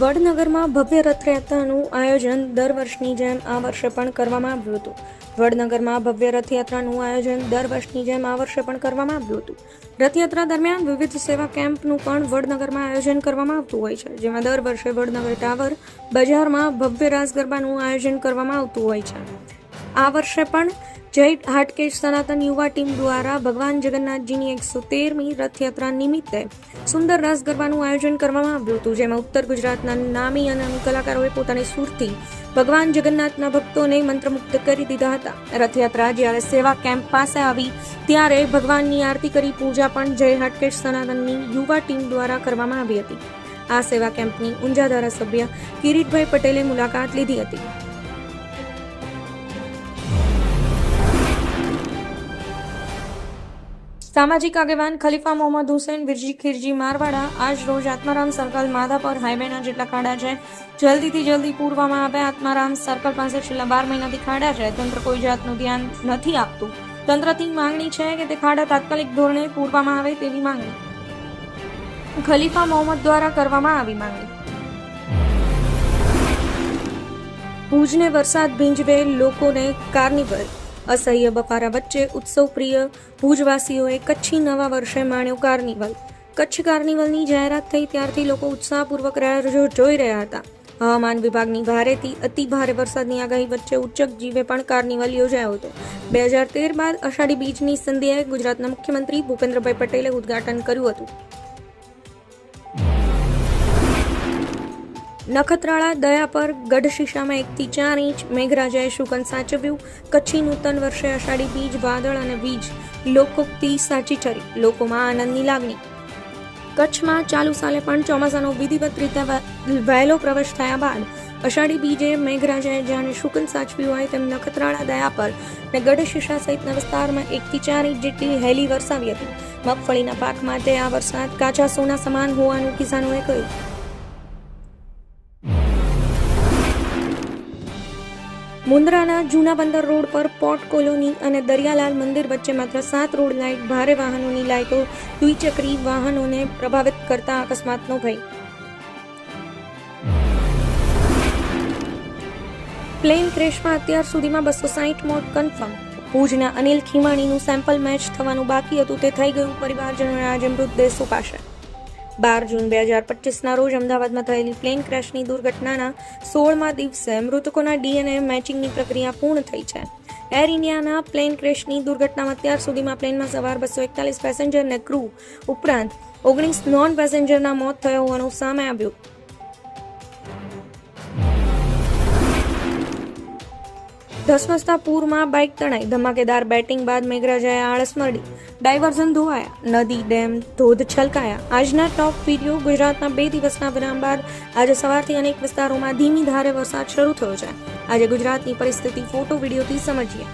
વડનગરમાં ભવ્ય રથયાત્રાનું આયોજન દર વર્ષની જેમ આ વર્ષે પણ કરવામાં આવ્યું હતું. વડનગરમાં ભવ્ય રથયાત્રાનું આયોજન દર વર્ષની જેમ આ વર્ષે પણ કરવામાં આવ્યું હતું. રથયાત્રા દરમિયાન વિવિધ સેવા કેમ્પનું પણ વડનગરમાં આયોજન કરવામાં આવતું હોય છે, જેમાં દર વર્ષે વડનગર ટાવર બજારમાં ભવ્ય રાસ ગરબાનું આયોજન કરવામાં આવતું હોય છે. આ વર્ષે પણ જય હાટકેશ સનાતન યુવા ટીમ દ્વારા ભગવાન જગન્નાથજીની એકસો તેરમી રથયાત્રા નિમિત્તે સુંદર રાસ ગરબાનું આયોજન કરવામાં આવ્યું હતું, જેમાં ઉત્તર ગુજરાતના નામી અને કલાકારોએ પોતાની સુરથી ભગવાન જગન્નાથના ભક્તોને મંત્રમુગ્ધ કરી દીધા હતા. રથયાત્રા જ્યારે સેવા કેમ્પ પાસે આવી, ત્યારે ભગવાનની આરતી કરી પૂજા પણ જય હાટકેશ સનાતનની યુવા ટીમ દ્વારા કરવામાં આવી હતી. આ સેવા કેમ્પની ઊંઝા ધારાસભ્ય કિરીટભાઈ પટેલે મુલાકાત લીધી હતી. સામાજિક આગેવાન ખલીફા મોહમ્મદ હુસેન, વિરજી ખીરજી, મારવાડા, આજ રોજ આત્મારામ સર્કલ, માધાપર હાઈવેના જેટલા ખાડા છે, જલ્દીથી જલ્દી પૂરવામાં આવે આત્મારામ સર્કલ પાસે છેલ્લા બાર મહિનાથી ખાડા છે. તંત્ર કોઈ જાતનું ધ્યાન નથી આપતું. તંત્રથી માંગણી છે કે તે ખાડા તાત્કાલિક ધોરણે પૂરવામાં આવે તેવી માંગણી ખલીફા મોહમ્મદ દ્વારા કરવામાં આવી માંગણી. ભુજને વરસાદ ભીંજવે લોકોને કાર્નિવલ અસહ્ય બફારા વચ્ચે ઉત્સવ પ્રિય ભુજવાસીઓએ કચ્છી નવા વર્ષે માણ્યો કાર્નિવલ. કચ્છ કાર્નિવલની જાહેરાત થઈ ત્યારથી લોકો ઉત્સાહપૂર્વક રાહ જોઈ રહ્યા હતા. હવામાન વિભાગની ભારેથી અતિ ભારે વરસાદની આગાહી વચ્ચે ઉચ્ચક જીવે પણ કાર્નિવલ યોજાયો હતો. બે હજાર તેર બાદ અષાઢી બીજની સંધ્યાએ ગુજરાતના મુખ્યમંત્રી ભૂપેન્દ્રભાઈ પટેલે ઉદ્ઘાટન કર્યું હતું. નખત્રાળા દયા પર ગઢશીશામાં એકથી ચાર ઇંચ, મેઘરાજાએ શુકન સાચવ્યું. કચ્છી નૂતન વર્ષે અષાઢી બીજ, વાદળ અને વીજ. લોકોક્તિ સાચી ચરી લોકોમાં આનંદની લાગણી. કચ્છમાં ચાલુ સાલે પણ ચોમાસાનો વિધિવત રીતે વહેલો પ્રવેશ થયા બાદ, અષાઢી બીજે મેઘરાજાએ જાણે શુકન સાચવ્યું હોય તેમ નખત્રાળા દયા પર અને ગઢશીશા સહિતના વિસ્તારમાં એકથી ચાર ઇંચ જેટલી હેલી વરસાવી હતી. મગફળીના પાક માટે આ વરસાદ કાચા સોના સમાન હોવાનું કિસાનોએ કહ્યું. મુન્દ્રાના જૂના બંદર રોડ પર પોર્ટ કોલોની અને દરિયાલાલ મંદિર વચ્ચે માત્ર સાત રોડ લાઇટ, ભારે વાહનોની લાઇટો, દ્વિચક્રી વાહનોને પ્રભાવિત કરતા અકસ્માતનો ભય. પ્લેન ક્રેશમાં અત્યાર સુધીમાં બસો સાહીઠ મોત કન્ફર્મ. ભુજના અનિલ ખીમાણીનું સેમ્પલ મેચ થવાનું બાકી હતું, તે થઈ ગયું પરિવારજનોને આજે મૃતદેહ સોંપાશે. બાર જૂન બે હજાર પચીસના રોજ અમદાવાદમાં થયેલી પ્લેન ક્રેશની દુર્ઘટનાના સોળમા દિવસે મૃતકોના ડીએનએ મેચિંગની પ્રક્રિયા પૂર્ણ થઈ છે. એર ઇન્ડિયાના પ્લેન ક્રેશની દુર્ઘટનામાં અત્યાર સુધીમાં પ્લેનમાં સવાર બસો એકતાલીસ પેસેન્જરને ક્રૂ ઉપરાંત ઓગણીસ નોન પેસેન્જરના મોત થયા હોવાનું સામે આવ્યું. ધસમસતા પૂરમાં બાઇક તણાઈ, ધમાકેદાર બેટિંગ બાદ મેઘરાજાએ આળસ મળી ડાયવર્ઝન ધોવાયા, નદી, ડેમ, ધોધ છલકાયા. આજના ટોપ વીડિયો ગુજરાતના બે દિવસના વિરામ બાદ આજે સવારથી અનેક વિસ્તારોમાં ધીમી ધારે વરસાદ શરૂ થયો છે. આજે ગુજરાતની પરિસ્થિતિ ફોટો વિડીયોથી સમજીએ.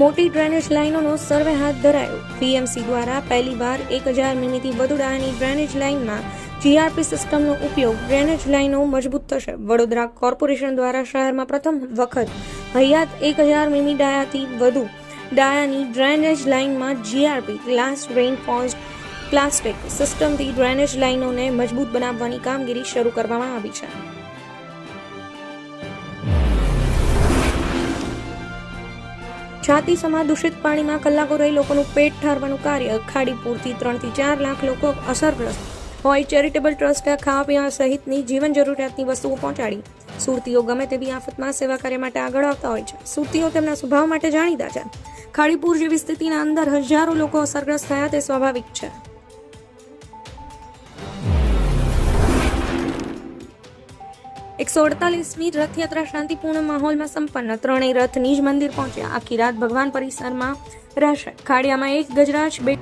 મોટી ડ્રેનેજ લાઇનોનો સર્વે હાથ ધરાયો. પીએમસી દ્વારા પહેલીવાર એક હજાર મીમીથી વધુ ડાયાની ડ્રેનેજ લાઇનમાં જીઆરપી સિસ્ટમનો ઉપયોગ ડ્રેનેજ લાઇનો મજબૂત થશે. વડોદરા કોર્પોરેશન દ્વારા શહેરમાં પ્રથમ વખત હયાત એક હજાર મીમી ડાયાથી વધુ ડાયાની ડ્રેનેજ લાઇનમાં જીઆરપી, ગ્લાસ રેઇનફોર્સ્ડ પ્લાસ્ટિક સિસ્ટમથી ડ્રેનેજ લાઇનોને મજબૂત બનાવવાની કામગીરી શરૂ કરવામાં આવી છે. છાતી સમા દૂષિત પાણીમાં કલાકો રહી લોકોનું પેટ ઠારવાનું કાર્ય. ખાડી પૂરથી ત્રણથી ચાર લાખ લોકો અસરગ્રસ્ત. હોય ચેરિટેબલ ટ્રસ્ટે ખાવા પીવા સહિતની જીવન જરૂરિયાતની વસ્તુઓ પહોંચાડી. સુરતીઓ ગમે તેવી આફતમાં સેવા કાર્ય માટે આગળ આવતા હોય છે. સુરતીઓ તેમના સ્વભાવ માટે જાણીતા છે. ખાડીપુર જેવી સ્થિતિના અંદર હજારો લોકો અસરગ્રસ્ત થયા તે સ્વાભાવિક છે. એકસો અડતાલીસમી રથયાત્રા શાંતિપૂર્ણ માહોલમાં સંપન્ન. ત્રણેય રથ નિજ મંદિર પહોંચ્યા. આખી રાત ભગવાન પરિસરમાં રહેશે. ખાડિયામાં એક ગજરાજ બે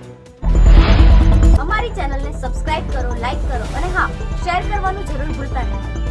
અમારી ચેનલને સબસ્ક્રાઇબ કરો લાઈક કરો અને હા, શેર કરવાનું જરૂર ભૂલતા નહીં.